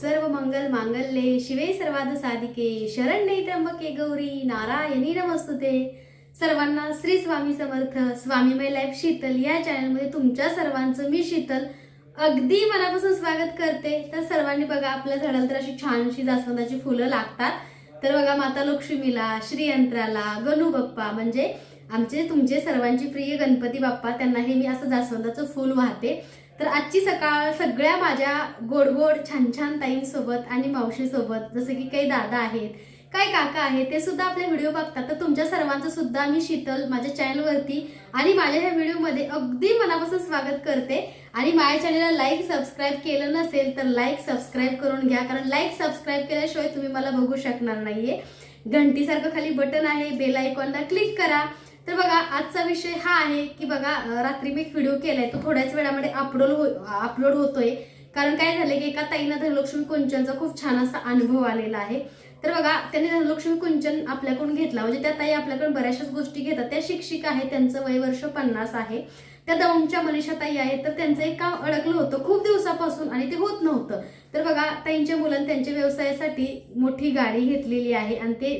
सर्व मंगल मांगल्ये शिवे सर्वाद साधिके शरण्ये त्र्यंबके गौरी नारायणी नमस्तुते. सर्वांना श्री स्वामी समर्थ स्वामीमय लाईफ शीतल या चॅनलमध्ये तुमच्या सर्वांचं मी शीतल अगदी मनापासून स्वागत करते. तर सर्वांनी बघा आपल्या झाडाला तर अशी छानशी जास्वंदाची फुलं लागतात. तर बघा माता लक्ष्मीला श्रीयंत्राला गणू बाप्पा म्हणजे आमचे तुमचे सर्वांचे प्रिय गणपती बाप्पा त्यांना हे मी असं जास्वंदाचं फूल वाहते. तर आजची सकाळ सगळ्या माझ्या गोड गोड छान छान ताईंसोबत आणि मावशीसोबत जसं की काही दादा आहेत काही काका आहेत ते सुद्धा आपले व्हिडिओ बघतात. तर तुमच्या सर्वांचं सुद्धा मी शीतल माझ्या चॅनलवरती आणि माझ्या ह्या व्हिडिओमध्ये अगदी मनापासून स्वागत करते. आणि माझ्या चॅनलला लाईक सबस्क्राईब केलं नसेल तर लाईक सबस्क्राईब करून घ्या. कारण लाईक सबस्क्राईब केल्याशिवाय तुम्ही मला बघू शकणार नाहीये. घंटीसारखं खाली बटन आहे बेल आयकॉनला क्लिक करा. तर बघा आजचा विषय हा आहे की बघा रात्री मी एक व्हिडिओ केलाय. तो थोड्याच वेळामध्ये अपलोड हो अपलोड होतोय. कारण काय झालं की एका ताईनं धनलक्ष्मी कुंचनचा खूप छान असा अनुभव आलेला आहे. तर बघा त्यांनी धनलक्ष्मी कुंचन आपल्याकडून घेतला. म्हणजे त्या ताई आपल्याकडून बऱ्याचशाच गोष्टी घेतात. त्या शिक्षिका आहेत त्यांचं वय वर्ष पन्नास आहे. त्या दौंडच्या मनीषा ताई आहेत तर त्यांचं एक काम अडकलं होतं खूप दिवसापासून आणि ते होत नव्हतं. तर बघा ताईंच्या मुलांनी त्यांच्या व्यवसायासाठी मोठी गाडी घेतलेली आहे आणि ते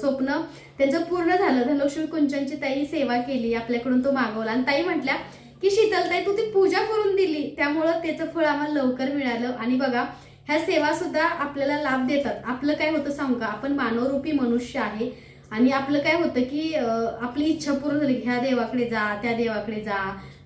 स्वप्न त्यांचं पूर्ण झालं. धनलक्ष्मी कुंचांची ताई सेवा केली आपल्याकडून तो मागवला. आणि ताई म्हटल्या की शीतलताई तू ती पूजा करून दिली. त्यामुळं त्याचं फळ आम्हाला लवकर मिळालं. आणि बघा ह्या सेवा सुद्धा आपल्याला लाभ देतात. आपलं काय होतं सांगू का? आपण मानवरूपी मनुष्य आहे. आणि आपलं काय होतं की आपली इच्छा पूर्ण झाली ह्या देवाकडे जा त्या देवाकडे जा.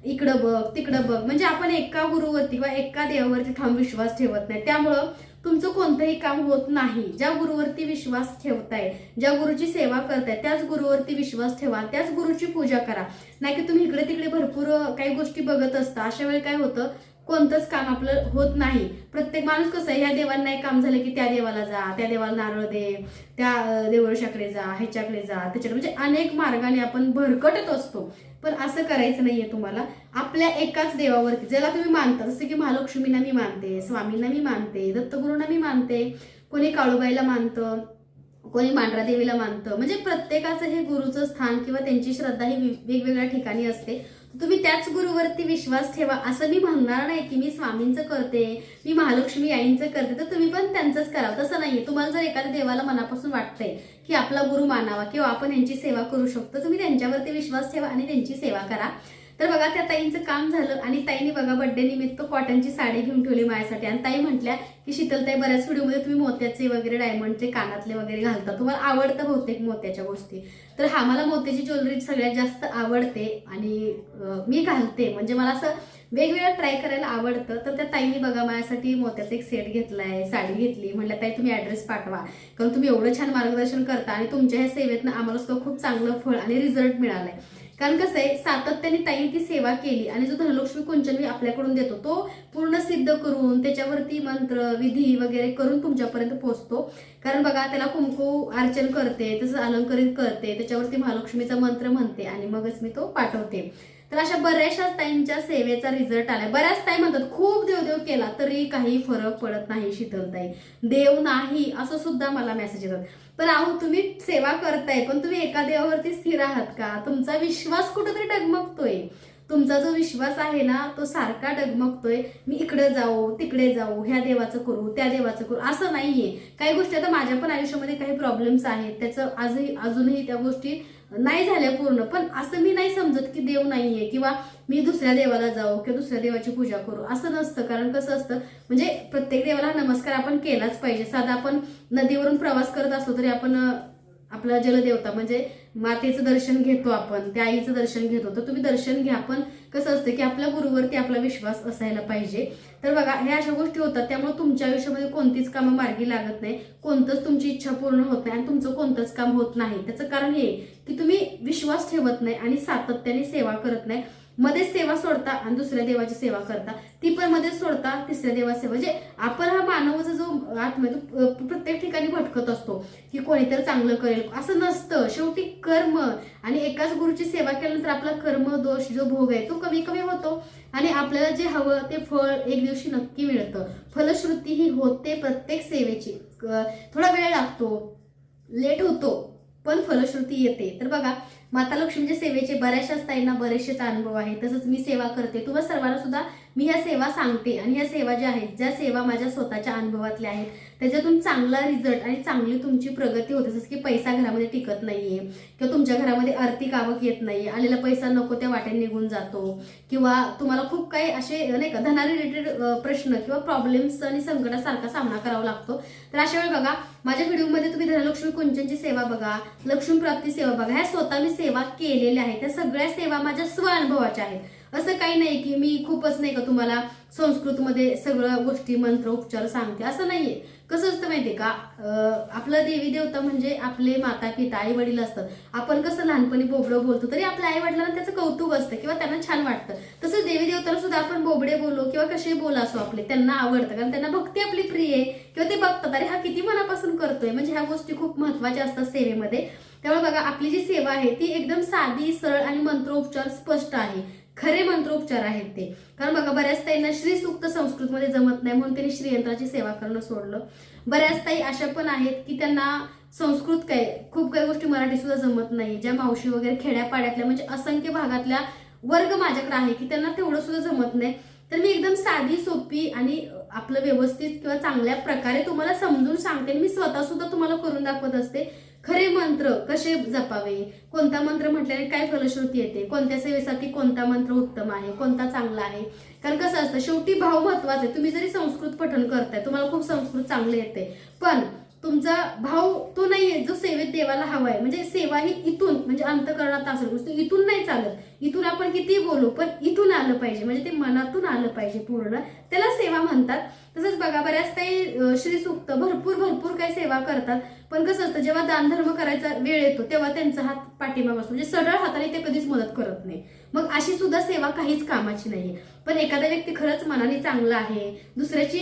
इकडं बघ तिकडं बघ. म्हणजे आपण एका गुरुवरती किंवा एका देवावरती ठाम विश्वास ठेवत नाही. त्यामुळं तुमचं कोणतंही काम होत नाही. ज्या गुरुवरती विश्वास ठेवताय ज्या गुरुची सेवा करताय त्याच गुरुवरती विश्वास ठेवा. त्याच गुरुची पूजा करा. नाही की तुम्ही इकडे तिकडे भरपूर काही गोष्टी बघत असता. अशा वेळी काय होतं कोणतंच काम आपलं होत नाही. प्रत्येक माणूस कसं आहे ह्या देवांना एक काम झालं की त्या देवाला जा त्या देवाला नारळ दे त्या देवळशाकडे जा ह्याच्याकडे जा त्याच्याकडे. म्हणजे अनेक मार्गाने आपण भरकटत असतो. पण असं करायचं नाहीये तुम्हाला. आपल्या एकाच देवावरती ज्याला तुम्ही मानता जसं की महालक्ष्मीना मी मानते स्वामींना मी मानते दत्तगुरूंना मी मानते कोणी काळूबाईला मानतं कोणी मांढरा देवीला मानतं. म्हणजे प्रत्येकाचं हे गुरुचं स्थान किंवा त्यांची श्रद्धा ही वि- वेगवेगळ्या ठिकाणी असते. तुम्ही त्याच गुरुवरती विश्वास ठेवा. असं मी म्हणणार नाही की मी स्वामींचं करते मी महालक्ष्मी आईंचं करते तर तुम्ही पण त्यांचंच करावं. तसं नाहीये. तुम्हाला जर एखाद्या देवाला मनापासून वाटतंय की आपला गुरु मानावा किंवा आपण यांची सेवा करू शकतो तुम्ही त्यांच्यावरती विश्वास ठेवा आणि त्यांची सेवा करा. तर बघा त्या ताईंचं काम झालं आणि ताईने बघा बर्थडे निमित्त कॉटनची साडी घेऊन ठेवली माझ्यासाठी. आणि ताई म्हटल्या की शीतलताई बऱ्याच व्हिडिओमध्ये तुम्ही मोत्याचे वगैरे डायमंडचे कानातले वगैरे घालता. तुम्हाला आवडतं बहुतेक मोत्याच्या गोष्टी. तर हा मला मोत्याची ज्वेलरी सगळ्यात जास्त आवडते आणि मी घालते. म्हणजे मला असं वेगवेगळं ट्राय करायला आवडतं. तर त्या ताईने बघा माझ्यासाठी मोत्याचा एक सेट घेतलाय साडी घेतली. म्हटलं ताई तुम्ही ऍड्रेस पाठवा. कारण तुम्ही एवढं छान मार्गदर्शन करता आणि तुमच्या ह्या सेवेतनं आम्हाला सुद्धा खूप चांगलं फळ आणि रिझल्ट मिळालाय. कारण कसं आहे सातत्याने ताईने ती सेवा केली आणि जो धनलक्ष्मी कुंचन मी आपल्याकडून देतो तो पूर्ण सिद्ध करून त्याच्यावरती मंत्र विधी वगैरे करून तुमच्यापर्यंत पोहोचतो. कारण बघा त्याला कुंकू अर्चन करते तसं अलंकरित करते त्याच्यावरती महालक्ष्मीचा मंत्र म्हणते आणि मगच मी तो पाठवते. तर अशा बऱ्याचशा ताईंच्या सेवेचा रिझल्ट आलाय. बऱ्याच ताई म्हणतात खूप देवदेव केला तरी काही फरक पडत नाही शीतलताई देव नाही असं सुद्धा मला मेसेज येतात. पण अहो तुम्ही सेवा करताय पण तुम्ही एका देवावरती स्थिर आहात का? तुमचा विश्वास कुठेतरी डगमगतोय. तुमचा जो विश्वास आहे ना तो सारखा डगमगतोय. मी इकडे जाऊ तिकडे जाऊ ह्या देवाचं करू त्या देवाचं करू असं नाहीये. काही गोष्टी आता माझ्या पण आयुष्यामध्ये काही प्रॉब्लेम्स आहेत. त्याचं आजही अजूनही त्या गोष्टी नाही झाल्या पूर्ण पण असं मी नाही समजत की देव नाहीये किंवा मी दुसऱ्या देवाला जाऊ किंवा दुसऱ्या देवाची पूजा करू. असं नसतं कारण कसं असतं म्हणजे प्रत्येक देवाला नमस्कार आपण केलाच पाहिजे. साधा आपण नदीवरून प्रवास करत असलो तरी आपण आपला जलदेवता म्हणजे मातेचं दर्शन घेतो आपण त्या आईचं दर्शन घेतो. तर तुम्ही दर्शन घ्या पण कसं असतं की आपल्या गुरुवरती आपला विश्वास असायला पाहिजे. तर बघा ह्या अशा गोष्टी होतात त्यामुळे तुमच्या आयुष्यामध्ये कोणतीच कामं मार्गी लागत नाही कोणतंच तुमची इच्छा पूर्ण होत नाही आणि तुमचं कोणतंच काम होत नाही. त्याचं कारण हे की तुम्ही विश्वास ठेवत नाही आणि सातत्याने सेवा करत नाही. मध्येच सेवा सोडता आणि दुसऱ्या देवाची सेवा करता. ती पण मध्येच सोडता तिसऱ्या देवाची सेवा. म्हणजे आपण हा मानवाचा जो आत्मा तो प्रत्येक ठिकाणी भटकत असतो की कोणीतरी चांगलं करेल. असं नसतं. शेवटी कर्म आणि एकाच गुरुची सेवा केल्यानंतर आपला कर्म दोष जो भोग आहे तो कमी कमी होतो. आणि आपल्याला जे हवं ते फळ एक दिवशी नक्की मिळतं. फलश्रुती ही होते प्रत्येक सेवेची. थोडा वेळ लागतो. लेट होतो. पण फलश्रुती येते. तर बघा माता लक्ष्मीच्या सेवेचे बऱ्याचशाच ताईंना बरेचसेच अनुभव आहे तसंच मी सेवा करते. तुम्हाला सर्वांना सुद्धा मी ह्या सेवा सांगते आणि ह्या सेवा ज्या आहेत ज्या सेवा माझ्या स्वतःच्या अनुभवातल्या आहेत त्याच्यातून चांगला रिझल्ट आणि चांगली तुमची प्रगती होते. जसं की पैसा घरामध्ये टिकत नाहीये किंवा तुमच्या घरामध्ये आर्थिक आवक येत नाही आलेला पैसा नको त्या वाटेने निघून जातो किंवा तुम्हाला खूप काही असे नाही का धना रिलेटेड प्रश्न किंवा प्रॉब्लेम्स आणि संकटासारखा सामना करावा लागतो. तर अशा वेळी बघा माझ्या व्हिडिओमध्ये तुम्ही धनलक्ष्मी कुंचनची सेवा बघा लक्ष्मी प्राप्ती सेवा बघा ह्या स्वतः मी सेवा केलेल्या आहेत. त्या सगळ्या सेवा माझ्या स्व अनुभवाच्या आहेत. असं काही नाही की मी खूपच नाही का तुम्हाला संस्कृतमध्ये सगळ्या गोष्टी मंत्र उपचार सांगते. असं नाहीये. कसं असतं माहितीये का? आपलं देवी देवता म्हणजे आपले माता पिता आई वडील असतात. आपण कसं लहानपणी बोबडं बोलतो तरी आपल्या आई वडिलांना त्याचं कौतुक असतं किंवा त्यांना छान वाटतं. तसंच देवी देवताला सुद्धा आपण बोबडे बोलो किंवा कसे बोला असो आपले त्यांना आवडतं. कारण त्यांना भक्ती आपली प्रिय आहे किंवा ते बघतात. अरे हा किती मनापासून करतोय. म्हणजे ह्या गोष्टी खूप महत्त्वाच्या असतात सेवेमध्ये. त्यामुळे बघा आपली जी सेवा आहे ती एकदम साधी सरळ आणि मंत्रोपचार स्पष्ट आहे. खरे मंत्रोपचार आहेत ते. कारण बघा बऱ्याच ताईंना श्रीसूक्त संस्कृतमध्ये जमत नाही म्हणून त्यांनी श्रीयंत्राची सेवा करणं सोडलं. बऱ्याच ताई अशा पण आहेत की त्यांना संस्कृत काय खूप काही गोष्टी मराठी सुद्धा जमत नाही. ज्या मावशी वगैरे खेड्यापाड्यातल्या म्हणजे असंख्य भागातल्या वर्ग माझ्याकडे आहे की त्यांना तेवढं सुद्धा जमत नाही. तर मी एकदम साधी सोपी आणि आपलं व्यवस्थित किंवा चांगल्या प्रकारे तुम्हाला समजून सांगते आणि मी स्वतः सुद्धा तुम्हाला करून दाखवत असते. खरे मंत्र कसे जपावे? कोणता मंत्र म्हटल्याने काय फलश्रुती येते? कोणत्या सेवेसाठी कोणता मंत्र उत्तम आहे? कोणता चांगला आहे? कारण कसं असतं शेवटी भाव महत्त्वाचा आहे. तुम्ही जरी संस्कृत पठण करताय तुम्हाला खूप संस्कृत चांगले येते. पण तुमचा भाव तो नाहीये जो सेवेत देवाला हवा आहे म्हणजे सेवा ही इथून म्हणजे अंतकरणात असेल. म्हणजे गोष्ट इथून नाही चालत. इथून आपण किती बोलू पण इथून आलं पाहिजे. म्हणजे ते मनातून आलं पाहिजे पूर्ण. त्याला सेवा म्हणतात. तसंच बघा बऱ्याच काही श्रीसूक्त श्री भरपूर भरपूर काही सेवा करतात. पण कसं असतं जेव्हा दानधर्म करायचा वेळ येतो तेव्हा त्यांचा हात पाठिंबा असतो. म्हणजे सरळ हाताने ते कधीच मदत करत नाही. मग अशी सुद्धा सेवा काहीच कामाची नाहीये. पण एखादा व्यक्ती खरंच मनाने चांगला आहे दुसऱ्याची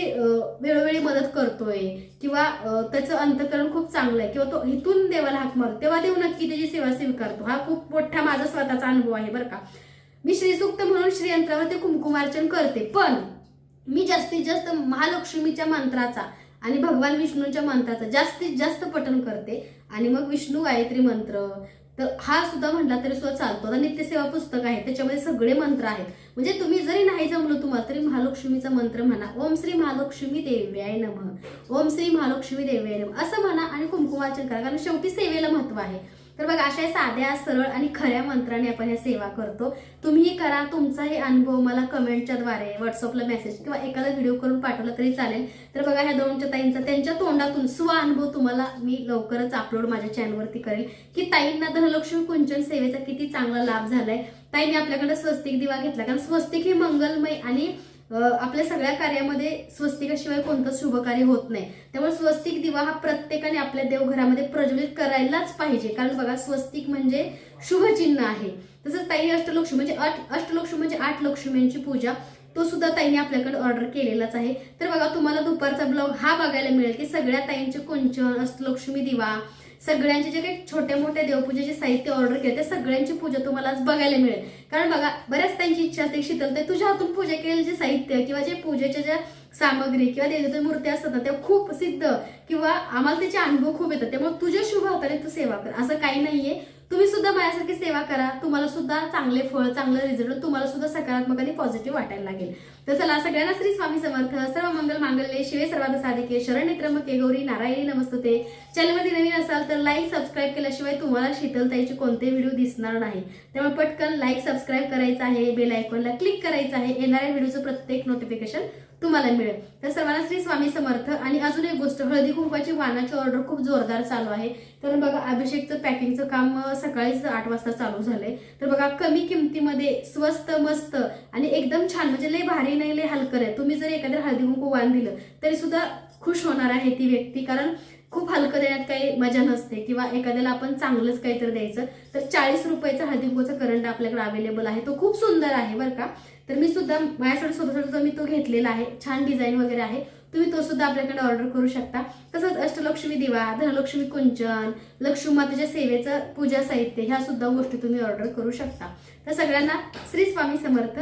वेळोवेळी मदत करतोय किंवा त्याचं अंतकरण खूप चांगलं आहे किंवा तो इथून देवाला हाक मारतो तेव्हा देव नक्की त्याची सेवा स्वीकारतो. हा खूप मोठा माझा स्वतःचा अनुभव आहे बरं का. मी श्रीसूक्त म्हणून श्रीयंत्रावर ते कुंकुमार्चन करते पण मी जास्तीत जास्त महालक्ष्मीच्या मंत्राचा आणि भगवान विष्णूंच्या मंत्राचा जास्तीत जास्त पठण करते. आणि मग विष्णू गायत्री मंत्र तर हा सुद्धा म्हटला तरी सुद्धा चालतो. आता नित्यसेवा पुस्तक आहे त्याच्यामध्ये सगळे मंत्र आहेत. म्हणजे तुम्ही जरी नाही जमलं तुम्हाला तरी महालक्ष्मीचा मंत्र म्हणा ओम श्री महालक्ष्मी देव्याय नम ओम श्री महालक्ष्मी देव्याय नम असं म्हणा आणि कुंकुमार्चन करा. कारण शेवटी सेवेला महत्त्व आहे. तर बघा अशा साध्या सरळ आणि खऱ्या मंत्राने आपण ह्या सेवा करतो. तुम्ही करा तुमचाही अनुभव मला कमेंटच्या द्वारे व्हॉट्सअपला मेसेज किंवा एखादा व्हिडिओ करून पाठवला तरी चालेल. तर बघा ह्या दोनच्या ताईंचा त्यांच्या तोंडातून स्व अनुभव तुम्हाला मी लवकरच अपलोड माझ्या चॅनलवरती करेल. की ताईंना धनलक्ष्मी कुंचन सेवेचा किती चांगला लाभ झालाय. ताईंनी आपल्याकडे स्वस्तिक दिवा घेतला. कारण स्वस्तिक हे मंगलमय आणि आपल्या सगळ्या कार्यामध्ये स्वस्तिकाशिवाय कोणतं शुभ कार्य होत नाही. त्यामुळे स्वस्तिक दिवा हा प्रत्येकाने आपल्या देवघरामध्ये प्रज्वलित करायलाच पाहिजे. कारण बघा स्वस्तिक म्हणजे शुभचिन्ह आहे. तसंच ताई अष्टलक्ष्मी म्हणजे आठ अष्टलक्ष्मी म्हणजे आठ लक्ष्मींची पूजा तो सुद्धा ताईने आपल्याकडे ऑर्डर केलेलाच आहे. तर बघा तुम्हाला दुपारचा ब्लॉग हा बघायला मिळेल की सगळ्या ताईंचे कुंचन अष्टलक्ष्मी दिवा सगळ्यांचे जे काही छोट्या मोठ्या देवपूजेचे साहित्य ऑर्डर केले ते सगळ्यांची पूजा तुम्हाला आज बघायला मिळेल. कारण बघा बऱ्याच त्यांची इच्छा असते शीतल ते तुझ्या हातून पूजा केलेले जे साहित्य किंवा जे पूजेच्या ज्या सामग्री किंवा देवदेवता मूर्ती असतात ना, त्या खूप सिद्ध. किंवा आम्हाला त्याचे अनुभव खूप येतात त्यामुळे तुझ्या शुभ हाताने तू सेवा कर. असं काही नाहीये. तुम्ही सुद्धा माझ्यासारखी सेवा करा. तुम्हाला सुद्धा चांगले फळ चांगलं रिझल्ट तुम्हाला सुद्धा सकारात्मक आणि पॉझिटिव्ह वाटायला लागेल. तर चला सगळ्यांना श्री स्वामी समर्थ सर्व मंगल मांगल्ये शिवे सर्वात साधिके शरण त्र्यंबके गौरी नारायणी नमस्तुते. चॅनलमध्ये नवीन असाल तर लाईक सबस्क्राईब केल्याशिवाय तुम्हाला शीतलताईचे कोणते व्हिडिओ दिसणार नाही. त्यामुळे पटकन लाईक सबस्क्राईब करायचं आहे बेल आयकॉनला क्लिक करायचं आहे. येणाऱ्या व्हिडिओचं प्रत्येक नोटिफिकेशन तुम्हाला मिळेल. तर सर्वांना श्री स्वामी समर्थ. आणि अजून एक गोष्ट हळदी कुंकवाची वाणाची ऑर्डर खूप जोरदार चालू आहे. तर बघा अभिषेकचं पॅकिंगचं काम सकाळीच आठ वाजता चालू झालंय. तर बघा कमी किमतीमध्ये स्वस्त मस्त आणि एकदम छान म्हणजे लय भारी नाही लय हलकर आहे तुम्ही जर एखाद्या हळदी कुंकू वाण दिलं तरी सुद्धा खुश होणार आहे ती व्यक्ती. कारण खूप हलकं देण्यात काही मजा नसते किंवा एखाद्याला आपण चांगलंच काहीतरी द्यायचं तर चाळीस रुपयाचा हळदी करंट आपल्याकडे अवेलेबल आहे. तो खूप सुंदर आहे बरं का. तर मी सुद्धा माझ्यासाठी स्वतःसाठी मी तो घेतलेला आहे. छान डिझाईन वगैरे आहे. तुम्ही तो सुद्धा आपल्याकडे ऑर्डर करू शकता. तसंच अष्टलक्ष्मी दिवा धनलक्ष्मी कुंचन लक्ष्मी मातेच्या सेवेचं पूजा साहित्य ह्या सुद्धा गोष्टी तुम्ही ऑर्डर करू शकता. तर सगळ्यांना श्री स्वामी समर्थ.